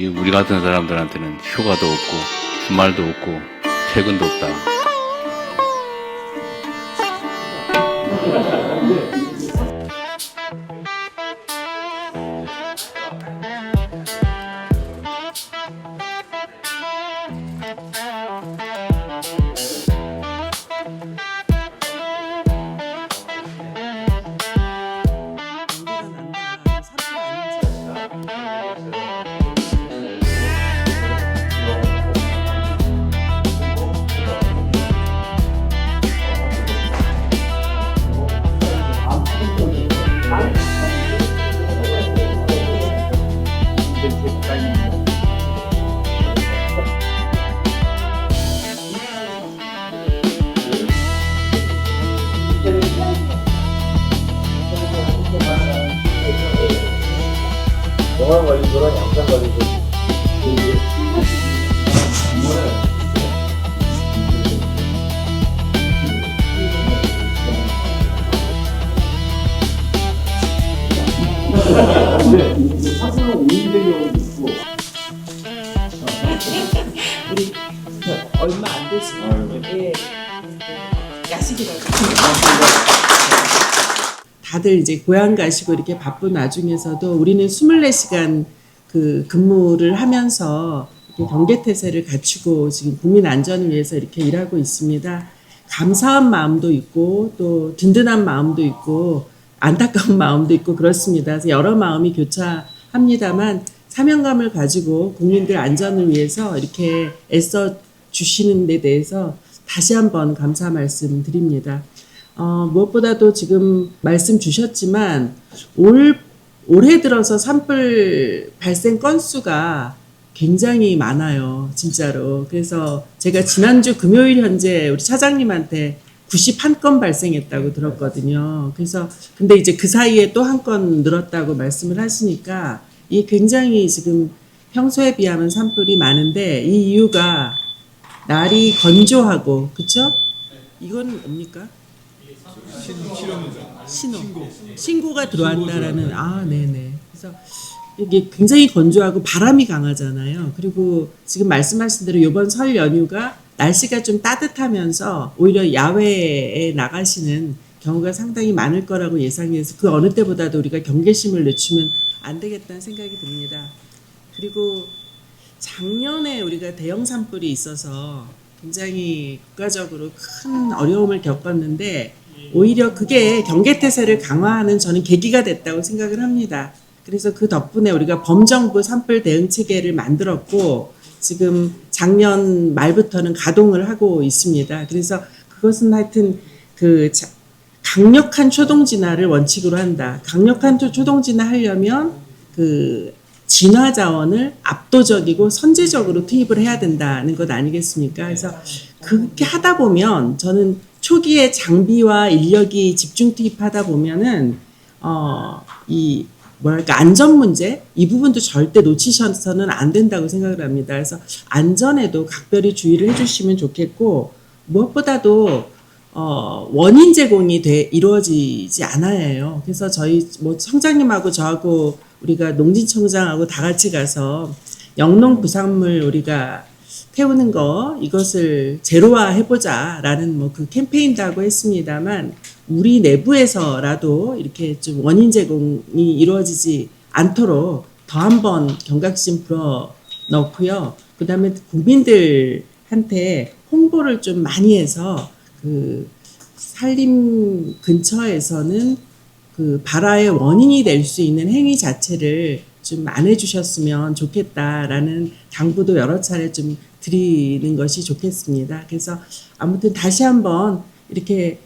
이 우리 같은 사람들한테는 휴가도 없고 주말도 없고 퇴근도 없다. 영화 관리소랑 양산 관리소 사실은 오인된 경우도 있고 우리 얼마 안 되시는 분에게 야식이라고 다들 이제 고향 가시고 이렇게 바쁜 와중에서도 우리는 24시간 그 근무를 하면서 경계태세를 갖추고 지금 국민 안전을 위해서 이렇게 일하고 있습니다. 감사한 마음도 있고 또 든든한 마음도 있고 안타까운 마음도 있고 그렇습니다. 그래서 여러 마음이 교차합니다만 사명감을 가지고 국민들 안전을 위해서 이렇게 애써 주시는 데 대해서 다시 한번 감사 말씀 드립니다. 어, 무엇보다도 지금 말씀 주셨지만 올 올해 들어서 산불 발생 건수가 굉장히 많아요, 진짜로. 그래서 제가 지난주 금요일 현재 우리 차장님한테 91건 발생했다고 들었거든요. 그래서 근데 이제 그 사이에 또 한 건 늘었다고 말씀을 하시니까 이 굉장히 지금 평소에 비하면 산불이 많은데 이 이유가 날이 건조하고 그쵸? 이건 뭡니까? 신호. 신고 가 들어왔다라는 아 네 네. 그래서 이게 굉장히 건조하고 바람이 강하잖아요. 그리고 지금 말씀하신 대로 이번 설 연휴가 날씨가 좀 따뜻하면서 오히려 야외에 나가시는 경우가 상당히 많을 거라고 예상해서 그 어느 때보다도 우리가 경계심을 늦추면 안 되겠다는 생각이 듭니다. 그리고 작년에 우리가 대형 산불이 있어서 굉장히 국가적으로 큰 어려움을 겪었는데 오히려 그게 경계태세를 강화하는 저는 계기가 됐다고 생각을 합니다. 그래서 그 덕분에 우리가 범정부 산불 대응 체계를 만들었고 지금 작년 말부터는 가동을 하고 있습니다. 그래서 그것은 하여튼 그 자- 강력한 초동 진화를 원칙으로 한다. 강력한 초- 초동 진화 하려면 그 진화 자원을 압도적이고 선제적으로 투입을 해야 된다는 것 아니겠습니까? 그래서 그렇게 하다 보면 저는 초기에 장비와 인력이 집중 투입하다 보면은 어 이 뭐랄까 안전 문제 이 부분도 절대 놓치셔서는 안 된다고 생각을 합니다. 그래서 안전에도 각별히 주의를 해주시면 좋겠고 무엇보다도 어, 원인 제공이 돼 이루어지지 않아요. 그래서 저희 뭐 청장님하고 저하고 우리가 농진청장하고 다 같이 가서 영농 부산물 우리가 태우는 거 이것을 제로화 해보자라는 뭐 그 캠페인도 하고 했습니다만 우리 내부에서라도 이렇게 좀 원인 제공이 이루어지지 않도록 더 한번 경각심 불어 넣고요. 그 다음에 국민들한테 홍보를 좀 많이 해서 그 산림 근처에서는 그 발화의 원인이 될 수 있는 행위 자체를 좀 안 해주셨으면 좋겠다라는 당부도 여러 차례 좀 드리는 것이 좋겠습니다. 그래서 아무튼 다시 한번 이렇게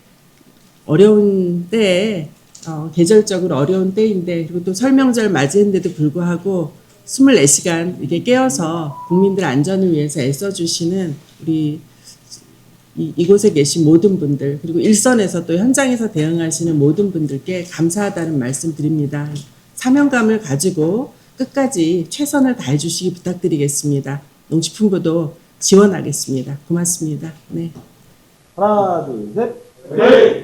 어려운 때에 어, 계절적으로 어려운 때인데 그리고 또 설명절 맞이했는데도 불구하고 24시간 이게 깨어서 국민들 안전을 위해서 애써주시는 우리 이, 이곳에 계신 모든 분들 그리고 일선에서 또 현장에서 대응하시는 모든 분들께 감사하다는 말씀 드립니다. 사명감을 가지고 끝까지 최선을 다해 주시기 부탁드리겠습니다. 농식품부도 지원하겠습니다. 고맙습니다. 네. 하나 둘 셋